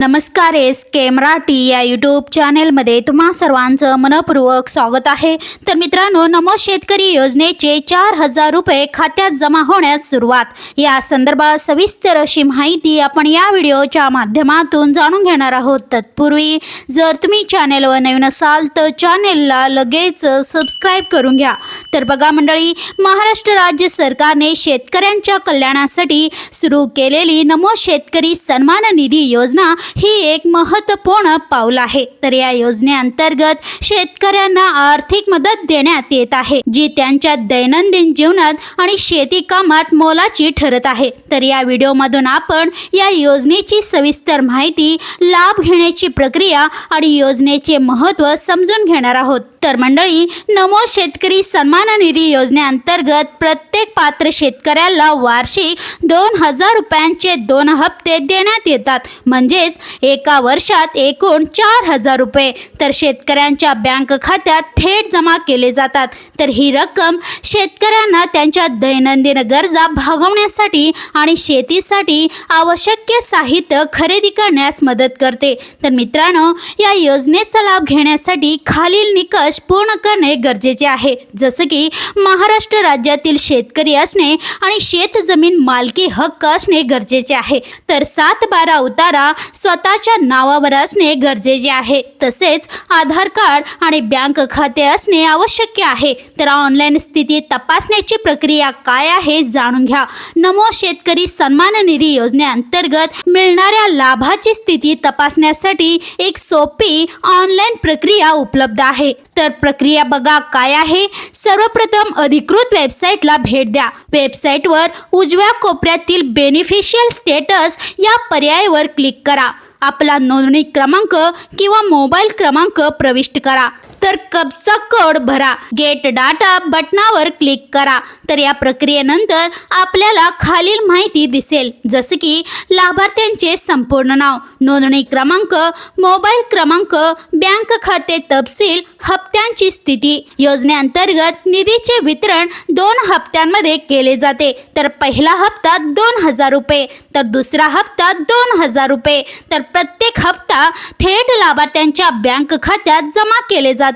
नमस्कार एस के मराठी या यूट्यूब चॅनेलमध्ये तुम्हा सर्वांचं मनपूर्वक स्वागत आहे. तर मित्रांनो नमो शेतकरी योजनेचे चार हजार रुपये खात्यात जमा होण्यास सुरुवात. या संदर्भात सविस्तर अशी माहिती आपण या व्हिडिओच्या माध्यमातून जाणून घेणार आहोत. तत्पूर्वी जर तुम्ही चॅनेलवर नवीन असाल तर चॅनेलला लगेच सबस्क्राईब करून घ्या. तर बघा मंडळी महाराष्ट्र राज्य सरकारने शेतकऱ्यांच्या कल्याणासाठी सुरू केलेली नमो शेतकरी सन्मान निधी योजना ही एक महत्त्वपूर्ण पाऊल आहे. तर या योजनेअंतर्गत शेतकऱ्यांना आर्थिक मदत देण्यात येत आहे जी त्यांच्या दैनंदिन जीवनात आणि शेती कामात मोलाची ठरत आहे. तर या व्हिडिओमधून आपण या योजनेची सविस्तर माहिती लाभ घेण्याची प्रक्रिया आणि योजनेचे महत्त्व समजून घेणार आहोत. तर मंडळी नमो शेतकरी सन्मान निधी योजनेअंतर्गत प्रत्येक पात्र शेतकऱ्याला वार्षिक दोन हजार रुपयांचे दोन हप्ते देण्यात येतात. म्हणजेच एका वर्षात एकूण चार हजार रुपये. तर शेतकऱ्यांच्या बँक खात्यात थेट जमा केले जातात. तर ही रक्कम शेतकऱ्यांना त्यांच्या दैनंदिन गरजा भागवण्यासाठी आणि शेतीसाठी आवश्यक साहित्य खरेदी करण्यास मदत करते. तर मित्रांनो या योजनेचा लाभ घेण्यासाठी खालील निकष पूर्ण करणे गरजेचे आहे. जसं की महाराष्ट्र राज्यातील शेतकरी असणे आणि शेतजमीन मालकी हक्क असणे गरजेचे आहे. तर सात बारा उतारा स्वतःच्या नावावर असणे गरजेचे आहे. तसेच आधार कार्ड आणि बँक खाते असणे आवश्यक आहे. तर ऑनलाईन स्थिती तपासण्याची प्रक्रिया काय आहे जाणून घ्या. नमो शेतकरी सन्मान निधी योजनेअंतर्गत मिळणाऱ्या लाभाची स्थिती तपासण्यासाठी एक सोपी ऑनलाईन प्रक्रिया उपलब्ध आहे. तर प्रक्रिया बघा काय आहे. सर्वप्रथम अधिकृत वेबसाईटला भेट द्या. वेबसाईटवर उजव्या कोपऱ्यातील बेनिफिशियल स्टेटस या पर्यायावर क्लिक करा. आपला नोंदणी क्रमांक किंवा मोबाईल क्रमांक प्रविष्ट करा. तर कबचा कोड भरा. गेट डाटा बटनावर क्लिक करा. तर या प्रक्रियेनंतर आपल्याला खालील माहिती दिसेल. जसे की लाभार्थ्यांचे संपूर्ण नाव नोंदणी क्रमांक मोबाईल क्रमांक बँक खाते तपशील हप्त्यांची स्थिती योजनेअंतर्गत निधीचे वितरण दोन हप्त्यांमध्ये केले जाते. तर पहिला हप्ता दोन हजार रुपये तर दुसरा हप्ता दोन हजार रुपये. तर प्रत्येक हप्ता थेट लाभार्थ्यांच्या बँक खात्यात जमा केले जाते.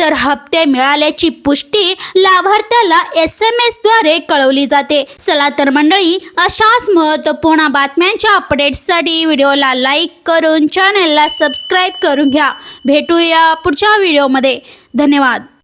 तर हप्ते मिळाल्याची पुष्टी लाभार्थ्याला एस एम एसद्वारे कळवली जाते. चला तर मंडळी अशाच महत्त्वपूर्ण बातम्यांच्या अपडेट्ससाठी व्हिडिओला लाईक करून चॅनलला सबस्क्राईब करून घ्या. भेटूया पुढच्या व्हिडिओमध्ये धन्यवाद.